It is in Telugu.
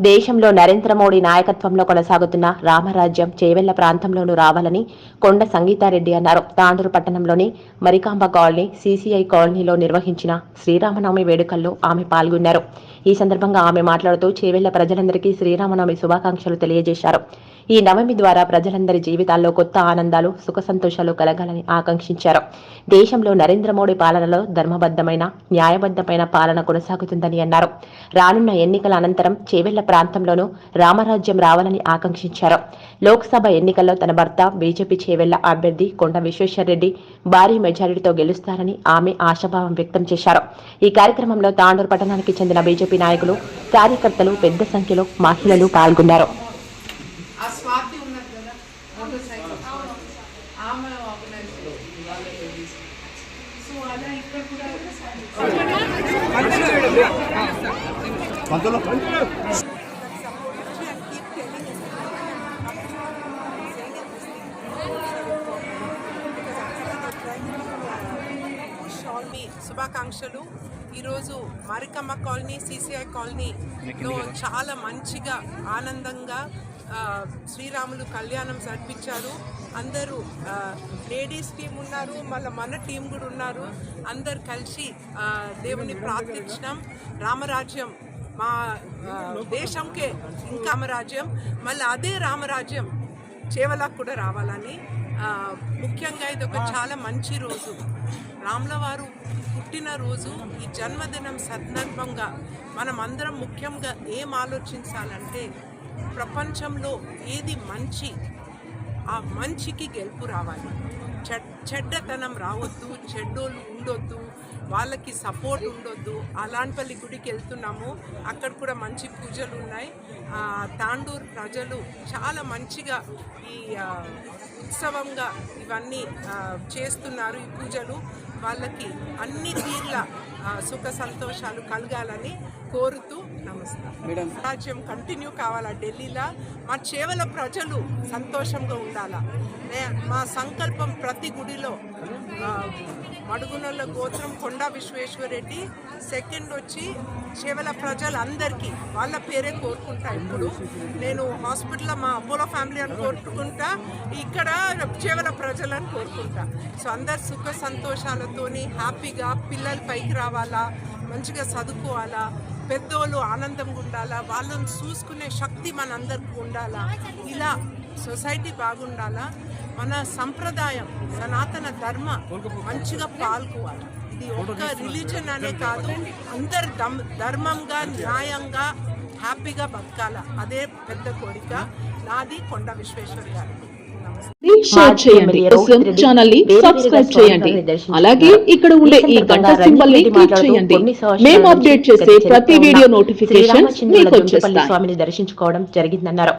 దేశంలో నరేంద్ర మోడీ నాయకత్వంలో కొనసాగుతున్న రామరాజ్యం చేవెళ్ళ ప్రాంతంలోనూ రావాలని కొండ సంగీతారెడ్డి అన్నారు. తాండూరు పట్టణంలోని మరికాంబ కాలనీ సీసీఐ కాలనీలో నిర్వహించిన శ్రీరామనవమి వేడుకల్లో ఆమె పాల్గొన్నారు. ఈ సందర్భంగా ఆమె మాట్లాడుతూ చేవెళ్ళ ప్రజలందరికీ శ్రీరామనవమి శుభాకాంక్షలు తెలియజేశారు. ఈ నవమి ద్వారా ప్రజలందరి జీవితాల్లో కొత్త ఆనందాలు సుఖ సంతోషాలు కలగాలని ఆకాంక్షించారు. దేశంలో నరేంద్ర మోడీ పాలనలో ధర్మబద్ధమైన న్యాయబద్ధమైన పాలన కొనసాగుతుందని అన్నారు. రానున్న ఎన్నికల అనంతరం చేవెళ్ళ ప్రాంతంలోనూ రామరాజ్యం రావాలని ఆకాంక్షించారు. లోక్సభ ఎన్నికల్లో తన భర్త బీజేపీ చేవెళ్ళ అభ్యర్థి కొండ విశ్వేశ్వరరెడ్డి భారీ మెజారిటీతో గెలుస్తారని ఆమె ఆశాభావం వ్యక్తం చేశారు. ఈ కార్యక్రమంలో తాండూరు పట్టణానికి చెందిన బీజేపీ నాయకులు కార్యకర్తలు పెద్ద సంఖ్యలో మహిళలు పాల్గొన్నారు. ఆ స్వాతి ఉన్నది కదా మోటార్ సైకిల్ ఆమె ఆర్గనైజ్ సో అలా ఇక్కడ కూడా షాల్మి శుభాకాంక్షలు. ఈరోజు మారికమ్మ కాలనీ సిసిఐ కాలనీలో చాలా మంచిగా ఆనందంగా శ్రీరాములు కళ్యాణం జరిపించారు. అందరూ లేడీస్ టీం ఉన్నారు మళ్ళీ మన టీం కూడా ఉన్నారు. అందరు కలిసి దేవుని ప్రార్థించడం రామరాజ్యం మా దేశంకే ఇంకా రామరాజ్యం. మళ్ళీ అదే రామరాజ్యం చేవలకు కూడా రావాలని ముఖ్యంగా ఇది ఒక చాలా మంచి రోజు. రాముల వారు పుట్టిన రోజు ఈ జన్మదినం సందర్భంగా మనం అందరం ముఖ్యంగా ఏం ఆలోచించాలంటే ప్రపంచంలో ఏది మంచి ఆ మంచికి గెలుపు రావాలి. చెడ్డతనం రావద్దు చెడ్డోళ్ళు ఉండొద్దు వాళ్ళకి సపోర్ట్ ఉండొద్దు. అలాంటి గుడికి వెళ్తున్నాము. అక్కడ కూడా మంచి పూజలు ఉన్నాయి. తాండూరు ప్రజలు చాలా మంచిగా ఈ ఉత్సవంగా ఇవన్నీ చేస్తున్నారు ఈ పూజలు. వాళ్ళకి అన్ని తీర్ల సుఖ సంతోషాలు కలగాలని కోరుతూ నమస్కారం. రాజ్యం కంటిన్యూ కావాలా? ఢిల్లీలో? మా చేవల ప్రజలు సంతోషంగా ఉండాలా? మా సంకల్పం ప్రతి గుడిలో ఆ, మడుగునల గోత్రం కొండా విశ్వేశ్వరరెడ్డి సెకండ్ వచ్చి చేవల ప్రజలందరికీ వాళ్ళ పేరే కోరుకుంటా ఇప్పుడు. నేను హాస్పిటల్లో మా అపోలో ఫ్యామిలీ అని కోరుకుంటా ఇక్కడ చేవల ప్రజలని కోరుకుంటా. సో అందరు సుఖ సంతోషాలతోని హ్యాపీగా పిల్లలు పైకి రావాలా? మంచిగా చదువుకోవాలా పెద్దోళ్ళు ఆనందంగా ఉండాలా వాళ్ళని చూసుకునే శక్తి మనందరికీ ఉండాలా? ఇలా సొసైటీ బాగుండాలా? మన సంప్రదాయం సనాతన ధర్మ మంచిగా పాల్గొవాలి. ఇది ఒక్క రిలీజన్ అనే కాదు. అందరు ధర్మంగా న్యాయంగా హ్యాపీగా బతకాల. అదే పెద్ద కోరిక. నాది కొండ విశ్వేశ్వర్ గారు. నమస్తే. షేర్ చేయండి. ఛానల్ని సబ్స్క్రైబ్ చేయండి. అలాగే ఇక్కడ ఉండే ఈ గంట సింబల్ని క్లిక్ చేయండి. మేము అప్డేట్ చేసే ప్రతి వీడియో నోటిఫికేషన్స్ మీకు వచ్చేస్తాయి స్వామిని దర్శించుకోవడం జరిగిందన్నారు.